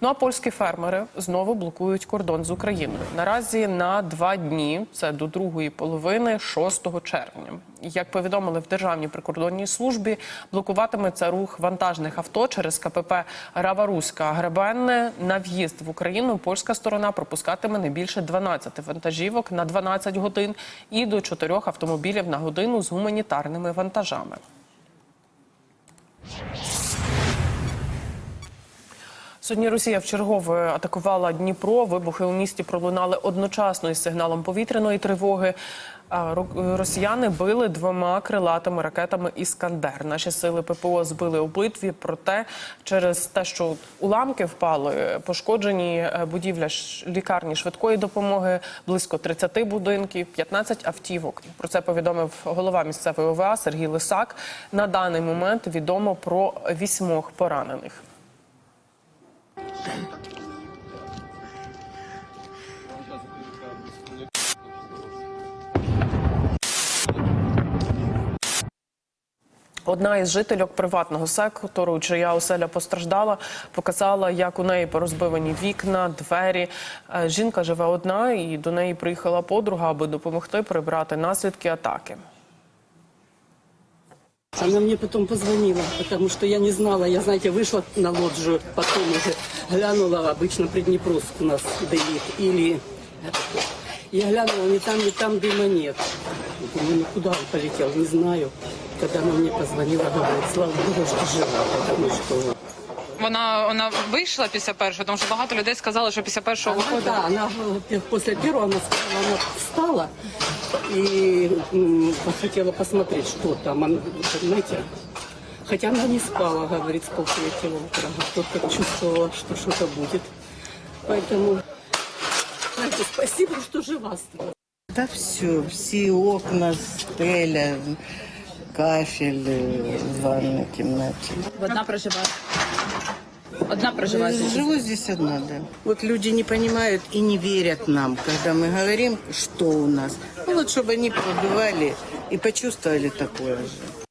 Ну а польські фермери знову блокують кордон з Україною. Наразі на два дні, це до другої половини 6 червня. Як повідомили в Державній прикордонній службі, блокуватиметься рух вантажних авто через КПП Раваруська Гребенне. На в'їзд в Україну польська сторона пропускатиме не більше 12 вантажівок на 12 годин і до 4 автомобілів на годину з гуманітарними вантажами. Сьогодні Росія вчергове атакувала Дніпро. Вибухи у місті пролунали одночасно із сигналом повітряної тривоги. Росіяни били двома крилатими ракетами Іскандер. Наші сили ППО збили у битві. Проте через те, що уламки впали, пошкоджені е, будівля лікарні швидкої допомоги, близько 30 будинків, 15 автівок. Про це повідомив голова місцевої ОВА Сергій Лисак. На даний момент відомо про вісьмох поранених. Одна із жительок приватного сектору, чия оселя постраждала, показала, як у неї порозбивані вікна, двері. Е, Жінка живе одна, і до неї приїхала подруга, аби допомогти прибрати наслідки атаки. Она мне потом позвонила, потому что я не знала. Я, знаете, вышла на лоджию, потом уже глянула, обычно Приднепровск у нас дымит. Или я глянула, ни там, ни там дыма нет. Думаю, ну куда он полетел, не знаю. Когда она мне позвонила, говорит, слава Богу, что жива, потому что... Вона вона вийшла після першого, тому що багато людей сказали, що після першого виходить. да, она э, после первого, она сказала, она встала и м, хотела посмотреть, что там, она, понимаете. Хотя она не спала, говорит, с полтретьего утра. Тут чувствовала, что что-то будет. Поэтому, знаете, спасибо, что жива стала. Да все, все окна, стеля, кафель э, в ванной комнате. Одна проживає. Одна проживає. Живу здесь одна, да. Вот люди не понимают и не верят нам, когда мы говорим, что у нас. Ну вот, чтобы они пробивали и почувствовали такое же.